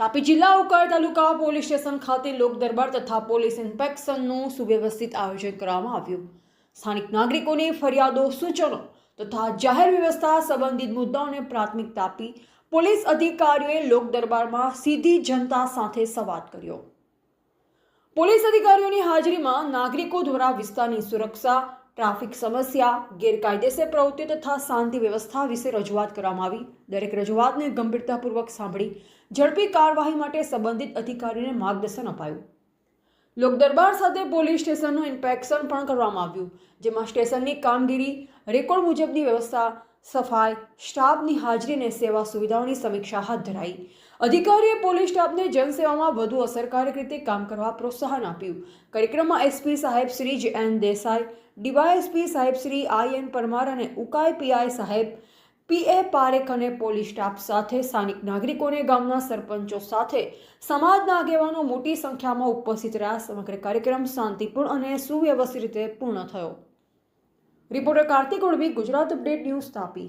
તાપી જિલ્લા ઉકાળ તાલુકા police station ખાતે લોક દરબાર તથા પોલીસ ઇન્સ્પેક્શનનું સુવ્યવસ્થિત આયોજન કરવામાં આવ્યું. સ્થાનિક નાગરિકોની ફરિયાદો સૂચનો તથા જાહેર વ્યવસ્થા સંબંધિત મુદ્દાઓને પ્રાથમિકતા આપી પોલીસ અધિકારીઓએ લોક દરબારમાં સીધી જનતા સાથે સંવાદ કર્યો. પોલીસ અધિકારીઓની હાજરીમાં નાગરિકો દ્વારા વિસ્તારની સુરક્ષા ટ્રાફિક સમસ્યા, ગેરકાયદેસર પ્રવૃત્તિઓ તથા શાંતિ વ્યવસ્થા વિશે રજૂઆત કરવામાં આવી. દરેક રજૂઆતને ગંભીરતાપૂર્વક સાંભળી ઝડપી કાર્યવાહી માટે સંબંધિત અધિકારીને માર્ગદર્શન અપાયું. લોકદરબાર સાથે પોલીસ સ્ટેશનનું ઇન્સ્પેક્શન પણ કરવામાં આવ્યું, જેમાં સ્ટેશનની કામગીરી, રેકોર્ડ મુજબની વ્યવસ્થા સફાઈ સ્ટાફની હાજરી અને સેવા સુવિધાઓની સમીક્ષા હાથ ધરાઈ. અધિકારીએ પોલીસ સ્ટાફને જનસેવામાં વધુ અસરકારક રીતે કામ કરવા પ્રોત્સાહન આપ્યું. કાર્યક્રમમાં એસપી સાહેબ શ્રી જે એન દેસાઈ, ડીવાયએસપી સાહેબ શ્રી આઈ એન પરમાર અને ઉકાઈ પીઆઈ સાહેબ પીએ પારેખ અને પોલીસ સ્ટાફ સાથે સ્થાનિક નાગરિકોને ગામના સરપંચો સાથે સમાજના આગેવાનો મોટી સંખ્યામાં ઉપસ્થિત રહ્યા. સમગ્ર કાર્યક્રમ શાંતિપૂર્ણ અને સુવ્યવસ્થિત રીતે પૂર્ણ થયો. Reporter Kartik Urvi Gujarat update news Tapi.